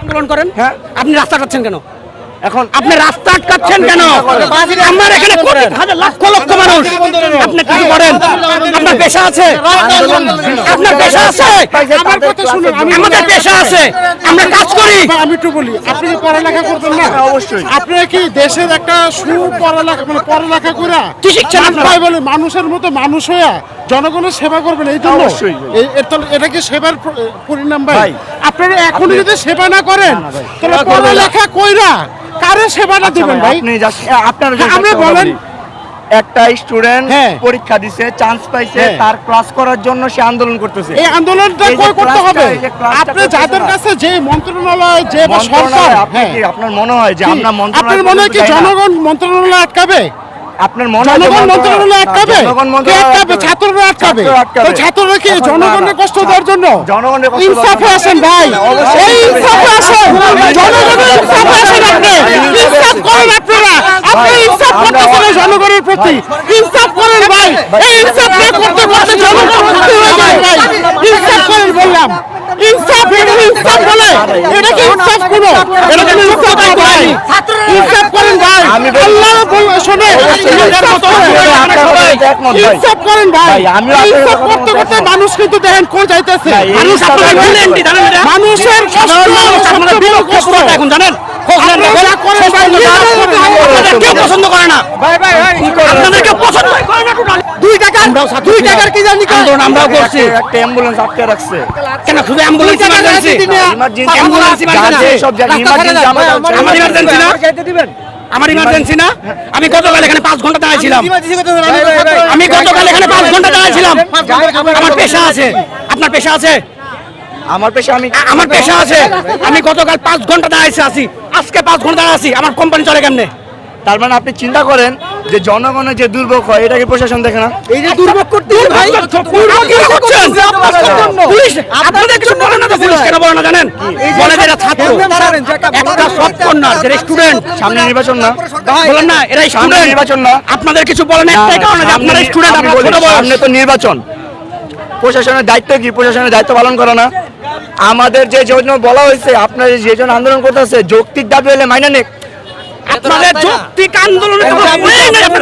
আন্দোলন করেন? হ্যাঁ। আপনি রাস্তা কাটছেন কেন? এখন আপনি রাস্তা আটকাচ্ছেন কেন? আপনি চিন্তা করেন। আমার এখানে কোটি হাজার লক্ষ লক্ষ মানুষ। আপনি কি করেন? আপনার পেশা আছে? আপনার পেশা আছে? আমার কথা শুনুন আমি আমাদের পেশা আছে। আমরা কাজ করি। আমি একটু বলি আপনি কি পড়ালেখা করবেন না? অবশ্যই। আপনি কি দেশের একটা সু পড়ালেখা মানে পড়ালেখা করে কি শিখছেন আপনারা? তাই বলে মানুষের মতো মানুষ হয়ে জনগণের সেবা করবেন? এই জন্য? এটা কি সেবার পরিণাম ভাই, আপনারা এখন যদি সেবা না করেন। তাহলে। পড়ালেখা কইরা কারে সেবাটা দিবেন ভাই আপনার হ্যাঁ, আপনি বলেন। একটা স্টুডেন্ট হ্যাঁ। পরীক্ষা দিছে চান্স পাইছে হ্যাঁ। তার ক্লাস করার জন্য সে আন্দোলন করতেছে এই আন্দোলনটা কই করতে হবে আপনি যাদের কাছে যে মন্ত্রণালয় যে সরকার আপনি হ্যাঁ কি আপনার মনে হয় যে? আমরা মন্ত্রণালয় আপনার মনে হয় কি? জনগণ মন্ত্রণালয় আটকাবে আপনার মনে হয় জনগণ মন্ত্রণালয় আটকাবে? কে আটকাবে? ছাত্ররা আটকাবে। তো ছাত্ররা কি জনগণের কষ্ট দেওয়ার জন্য? জনগণের কষ্ট ইনসাফে আসেন ভাই। এই ইনসাফে আসেন। জনগণের ইনসাফে আসেন আপনি। ইনসাফ করেন আপনারা। আপনি ইনসাফ করতেছেন জনগণের প্রতি। ইনসাফ করেন ভাই। এই ইনসাফ না করতে করতে জনগণ হয়ে যায় ভাই। ইনসাফ করেন বললাম। ইনসাফ এটা ইনসাফ বলে? এটা কি ইনসাফ কোন এটা কি ইনসাফ ভাই? ইনসাফ করেন ভাই আল্লাহ ইনসাফ করেন। সাথে একমত ভাই। ইনসাফ করেন ভাই। ইনসাফ করতে করতে। মানুষ কিন্তু দেখেন কোন যাইতেছে? মানুষের কষ্ট এখন জানেন? পছন্দ করে না। আপনাদের কেউ পছন্দ করে না দুই টাকা দুই টাকার কি জানি আন্দোলন আমরাও করছি। একটা অ্যাম্বুলেন্স আটকে রাখছে। কেন শুধু অ্যাম্বুলেন্স ইমার্জেন্সি অ্যাম্বুলেন্স সব জায়গায় ইমার্জেন্সি আমার ইমার্জেন্সি না। আমার ইমার্জেন্সি না? আমি গতকাল এখানে পাঁচ ঘণ্টা দাঁড়াইছিলাম। আমি গতকাল এখানে পাঁচ ঘণ্টা দাঁড়াইছিলাম। আমার পেশা আছে। আপনার পেশা আছে? আমার পেশা আমি আমার পেশা আছে। আমি গতকাল পাঁচ ঘণ্টা দাঁড়াইছি আছি। আজকে পাঁচ ঘণ্টা দাঁড়াইছি। আমার কোম্পানি চলে কেমনে? তার মানে আপনি চিন্তা করেন যে জনগণের যে দুর্ভোগ হয় এটা কি প্রশাসন দেখে না? এই যে দুর্ভোগ করতে ভাই পুলিশ আপনাদের পুলিশ কেন জানেন? ছাত্র। একটা সব কন্যা যে স্টুডেন্ট সামনে নির্বাচন না। বলেন না এরা স্টুডেন্ট নির্বাচন না। আপনাদের কিছু বলেন একটাই কারণে যে আপনারা স্টুডেন্ট আপনারা সামনে তো নির্বাচন। প্রশাসনের দায়িত্ব কি? প্রশাসনের দায়িত্ব পালন করে না। আমাদের যে জন্য বলা হয়েছে আপনার যে জন্য আন্দোলন করতেছে যৌক্তিক দাবি হলে মাইনে নেক। আপনাদের যৌক্তিক আন্দোলনে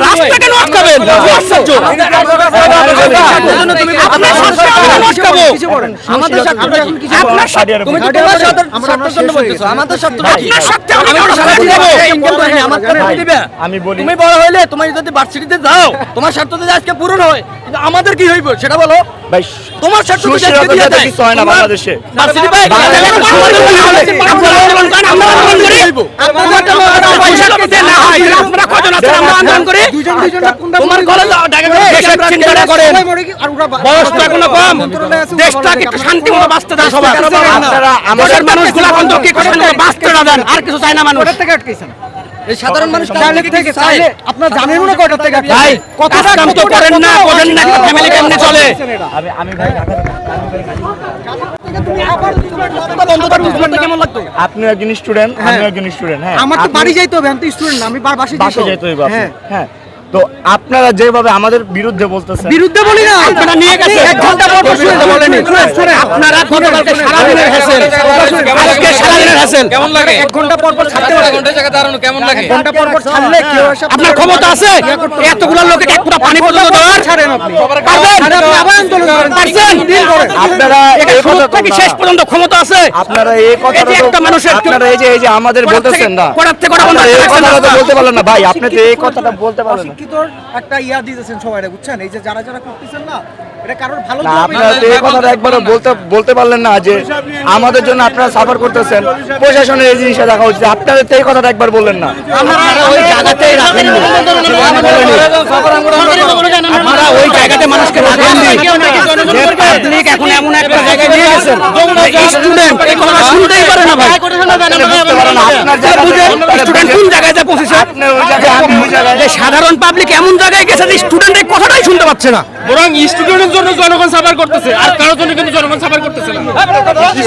রাস্তা কেন আটকাবেন আমি বলি তুমি বড় হইলে তুমি যদি ভার্সিটিতে যাও তোমার স্বার্থ যদি আজকে পূরণ হয় কিন্তু আমাদের কি হইব সেটা বলো তোমার স্বার্থ যদি আজকে দিয়ে দেয় কিছু হয় না তোমার বাংলাদেশে ভার্সিটি আপনারা আন্দোলন করেন, আমরা আন্দোলন করি। পয়সা দিতে না হয়, আপনারা কজন আছেন, আমরা আন্দোলন করি। তোমার কলেজ ঢাকা দেশের করেন। বয়স তো এখনও কম। দেশটাকে একটু বাঁচতে দেন সবাই। আমাদের দেশের মানুষগুলো এখন তো কি করে শান্তি মতো বাঁচতে না দেন। আর কিছু চায় না মানুষ। এই সাধারণ মানুষ থেকে আপনার জানেন না কয়টা থেকে ভাই, কাজ কাম তো করেন না, করেন না, একটা কেমনে চলে? আমি আমি ভাই আপনি একজন স্টুডেন্ট আমি একজন স্টুডেন্ট হ্যাঁ আমার তো বাড়ি যাইতে হবে আমি তো স্টুডেন্ট আমি বাসে বাসে যেতে হ্যাঁ তো আপনারা যেভাবে আমাদের বিরুদ্ধে বলতেছেন। বিরুদ্ধে বলি না। আপনারা নিয়ে গেছেন। এক ঘণ্টা পর পর শুনতে বলেনি আপনারা গতকালকে সারাদিনের হ্যাসেল। আজকে সারাদিনের হ্যাসেল। কেমন লাগে? এক ঘণ্টা পর পর ছাড়তে পারে। ঘণ্টা জায়গা দাঁড়ানো কেমন লাগে? ঘণ্টা পর পর ছাড়লে এসে আপনার ক্ষমতা আছে? এতগুলো লোকে এক ফুটা পানি পর্যন্ত দেওয়ার? ছাড়েন আপনি। পারবেন? আপনি আবার আন্দোলন করেন। পারছেন? আপনারা এই কথা থেকে শেষ পর্যন্ত ক্ষমতা আছে? আপনারা এই যে তো একটা মানুষের আপনারা এই যে এই যে আমাদের বলতেছেন না। কোড়ার থেকে কোড়া বন্ধ এই কথাটা তো বলতে পারলেন না। ভাই আপনি তো এই কথাটা বলতে পারলেন না। শিক্ষিতর একটা ইয়া দিতেছেন সবাই বুঝছেন? এই যে যারা যারা করতেছেন না এটা কারোর ভালো আপনারা তো এই কথাটা একবারও বলতে বলতে পারলেন না যে আমাদের জন্য আপনারা সাফার করতেছেন। প্রশাসনের এই জিনিসটা দেখা উচিত। আপনাদের তো এই কথাটা একবার বললেন না। আপনারা ওই জায়গাতেই রাখেননি আপনারা ওই জায়গাতে মানুষকে রাখেননি যে এখন এমন একটা জায়গায় নিয়ে গেছেন স্টুডেন্ট এই কথা শুনতেই পারে না ভাই স্টুডেন্ট কোন জায়গায় যা পৌঁছেছে সাধারণ পাবলিক এমন জায়গায় গেছে যে স্টুডেন্ট এই কথাটাই শুনতে পাচ্ছে না বরং স্টুডেন্টের জন্য জনগণ সাফার করতেছে আর কারোর জন্য কিন্তু জনগণ সাফার করতেছে না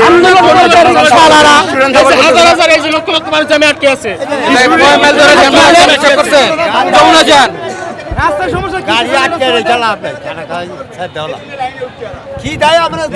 আন্দোলন করছে সালারা স্টুডেন্ট হাজার হাজার এই যে লক্ষ লক্ষ মানুষ আমি আটকে আছে যমুনা যান গাড়ি আটকে রে চালা আপনি খানা খাওয়া ছাড় দেওয়া কি দেয় আপনার